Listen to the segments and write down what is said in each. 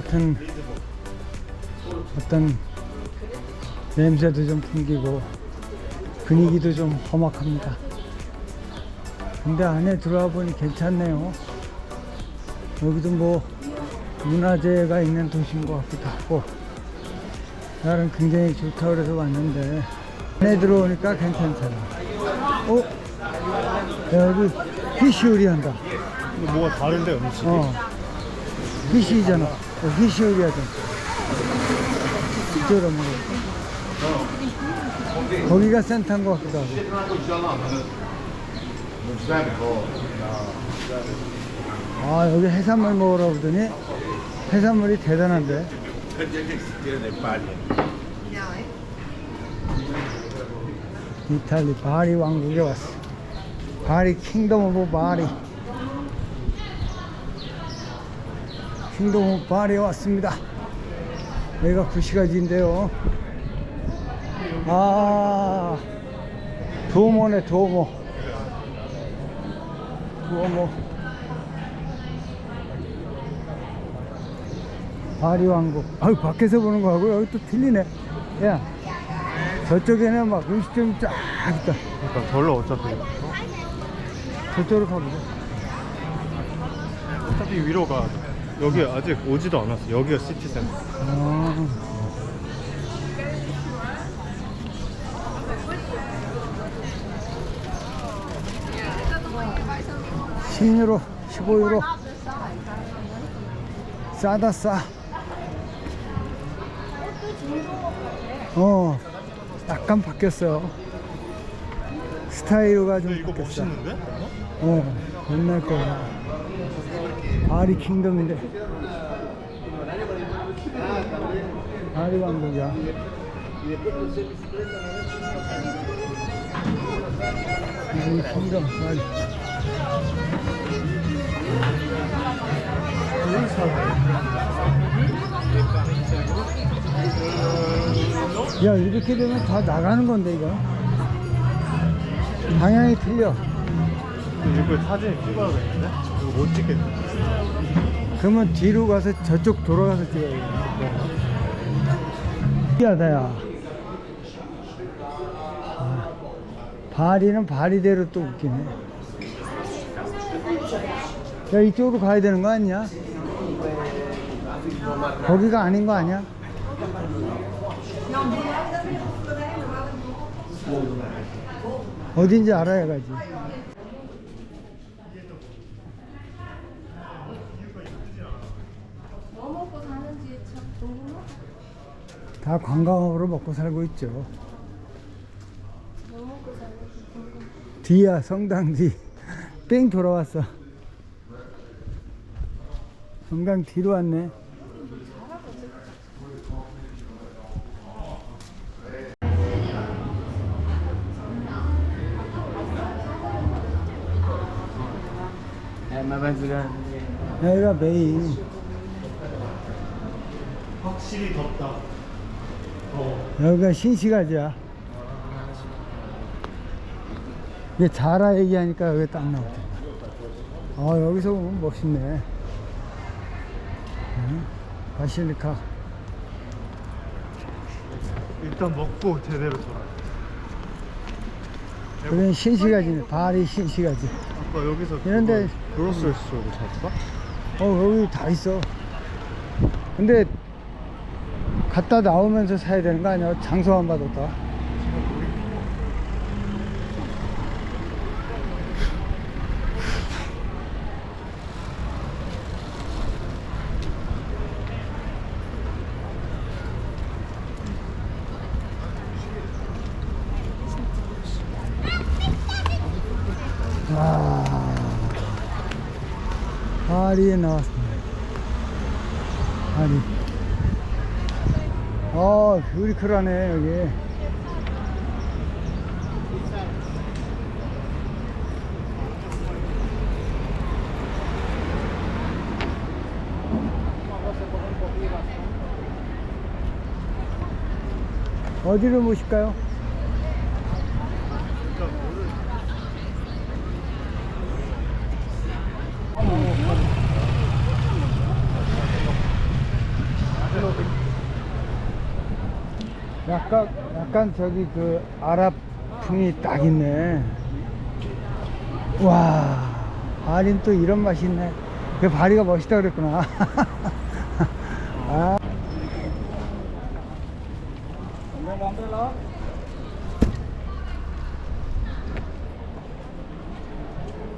같은 어떤 냄새도 좀 풍기고 분위기도 좀 험악합니다. 근데 안에 들어와 보니 괜찮네요. 여기도 뭐 문화재가 있는 도시인 것 같기도 하고 나는 굉장히 좋다 그래서 왔는데 안에 들어오니까 괜찮잖아. 어? 야, 여기 피시요리 한다. 근데 뭐가 다른데 음식이? 어. 피시잖아. 하잖아. 이쪽으로 먹어. 거기가 센터인 것 같기도 하고. 아, 여기 해산물 먹으러 오더니 해산물이 대단한데. 이탈리 바리 왕국에 왔어. 바리 킹덤 오브 바리. 오브 바리에 왔습니다. 여기가 구시가지인데요. 아, 도모네, 도모. 도모. 바리 왕국. 아유, 밖에서 보는 거하고 여기 또 틀리네. 야, 저쪽에는 막 음식점이 쫙 있다. 그러니까 별로 어차피 저쪽으로 가보자. 어차피 위로 가 여기 아직 오지도 않았어 여기가 시티센터 아. (10유로) (15유로) 싸다 싸 어, 약간 바뀌었어. 스타일가 좀 바뀌었어. 멋있는데? 어, 옛날 거야. 바리 킹덤인데. 바리 왕국이야. 바리 킹덤, 바리. 야, 이렇게 되면 다 나가는 건데, 이거. 방향이 틀려. 이거 사진 찍어야겠는데? 이거 못 찍겠네 그러면 뒤로 가서 저쪽 돌아가서 찍어야 돼. 신기하다, 야. 아, 바리는 바리대로 또 웃기네. 야, 이쪽으로 가야 되는 거 아니야? 거기가 아닌 거 아니야? 어딘지 알아야 가지. 뭐 먹고 사는지 참 궁금해. 다 관광업으로 먹고 살고 있죠. 뭐 먹고 궁금해. 뒤야 성당 뒤. 뺑 돌아왔어. 성당 뒤로 왔네. 여기가 메인. 확실히 덥다 어 여기가 신시가지야. 이게 자라 얘기하니까 여기 딱 나오더라. 아, 여기서 보면 멋있네. 응? 바실리카. 일단 먹고 제대로 돌아 그건 신시가지네. 바리 신시가지. 아까 여기서 이런데- 그로스리 스토어도 찾을까? 어, 여기 다 있어. 근데 갔다 나오면서 사야 되는 거 아니야? 장소만 받았다. 와. 파리에 나왔습니다. 파리. 어, 뷰리클하네, 여기. 어디로 모실까요? 약간, 약간 저기 그 아랍풍이 딱 있네. 와, 바리는 또 이런 맛이 있네. 그 바리가 멋있다 그랬구나. 아.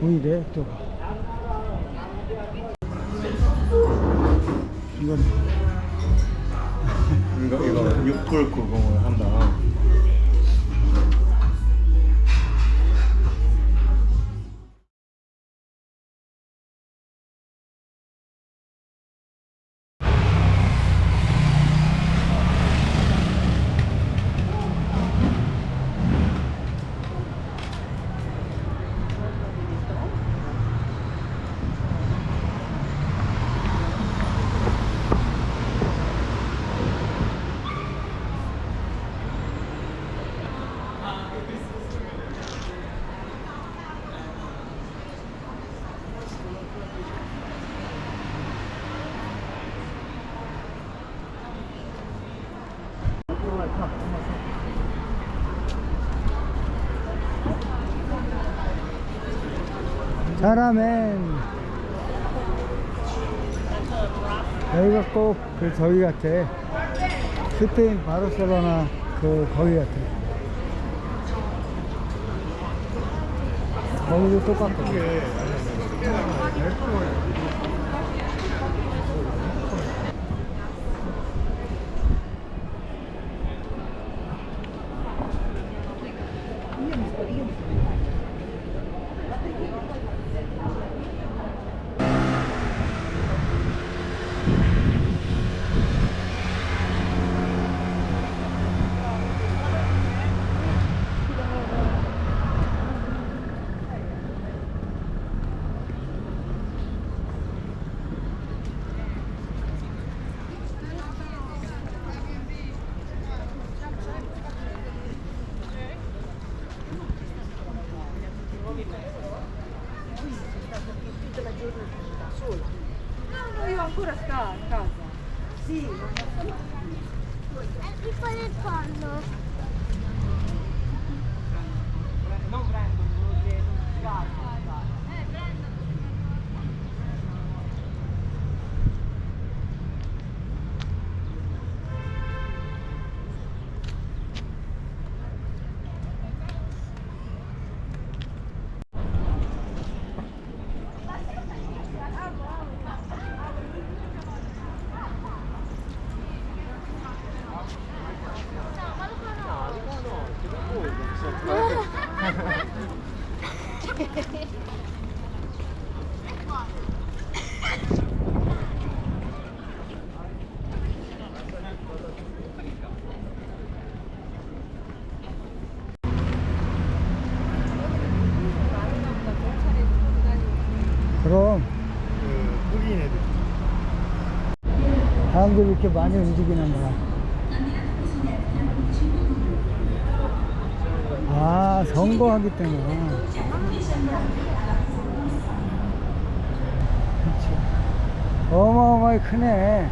보이래 또. 이건 이거 이거 육불 구공을 한다. 잘하면 여기가 꼭 그 저기 같아. 스페인 바르셀로나 그 거기 같아. 거기도 똑같 sono stata qui tutta la giornata sola. No, no, io ancora sto a casa. Sì, ma sono qui. È piccolo il fondo. Non prendo, volevo dire, guarda. 그럼. 그 흑인 애들. 사람들이 이렇게 많이 움직이는 거야. 아 선거하기 때문에. 그치. 어마어마하게 크네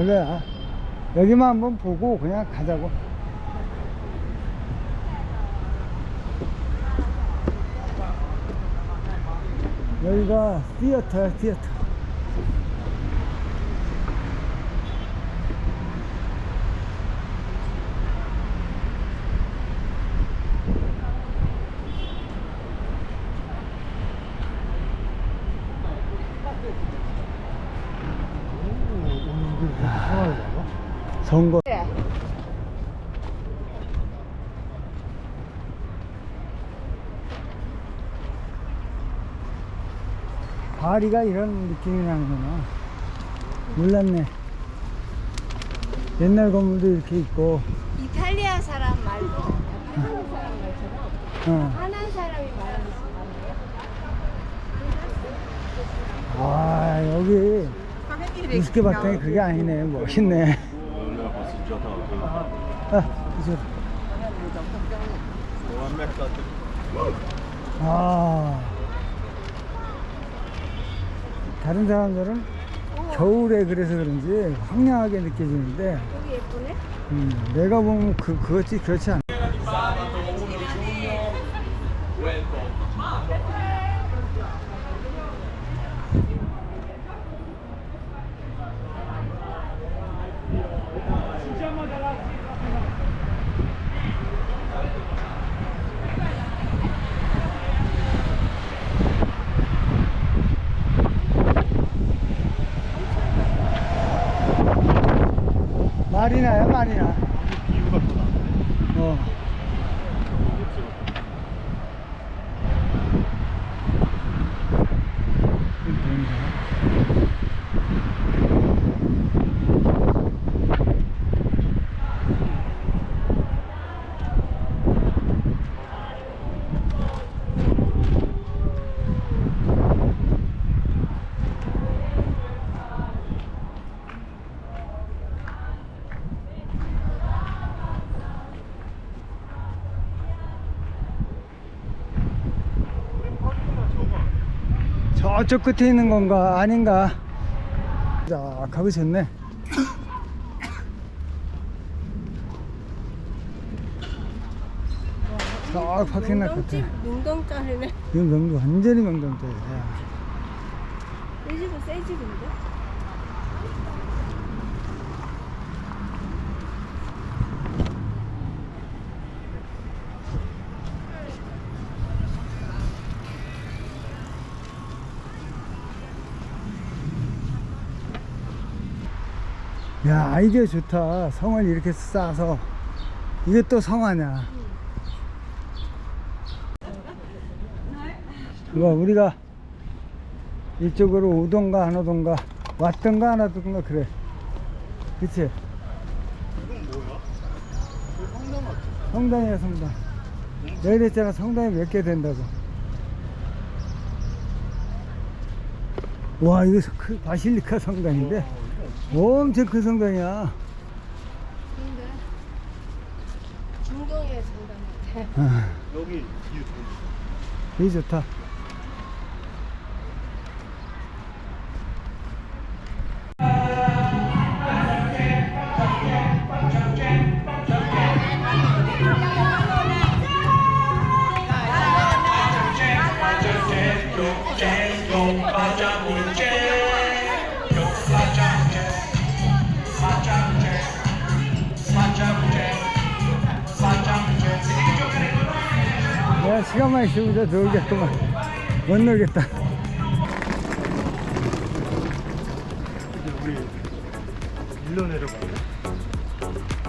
원래. 여기만 한번 보고 그냥 가자고. 여기가 티어터야 티어터 오늘 이게 이렇게 생활을 나가? 선거. 바리가 이런 느낌이 나는구나. 몰랐네. 옛날 건물도 이렇게 있고. 이탈리아 사람 말고 한국 사람 말처럼 어. 하나는 사람이 말하는 사람이에요. 아 여기 우습게 봤더니 그게 아니네. 멋있네 아 이쪽 아. 다른 사람들은 겨울에 그래서 그런지 황량하게 느껴지는데 여기 예쁘네. 음, 내가 보면 그, 그렇지 그렇지 않아. 마리나야 마리나. 비유가 더 나. 어. 저쪽 끝에 있는 건가 아닌가 자 가보셨네 저 파킹락 같아 명동집 명동짜리네. 이거 명동 완전히 명동짜리야 이 집은 새 집인데? 야 아이디어 좋다. 성을 이렇게 싸서. 이게 또 성하냐 뭐 우리가 이쪽으로 오던가 안 오던가 왔던가 안 왔던가 그래. 그치? 이건 뭐야? 저 성당 같아. 성당이야 성당. 내가 그랬잖아. 성당이 몇 개 된다고. 와 이거 그 바실리카 성당인데 엄청 큰 성당이야 근데 중동의 성당 같아. 아, 여기 비유 좋은데. 되게 좋다 시간만 있으면 저 놀겠구만 못 놀겠다 이제 우리 일로 내려가야 돼.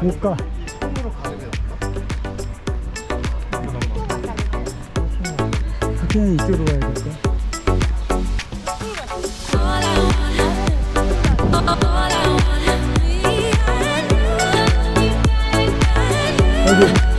못가 이 손으로 낫나? 잠깐만. 그냥 이쪽으로 가야 it. 여기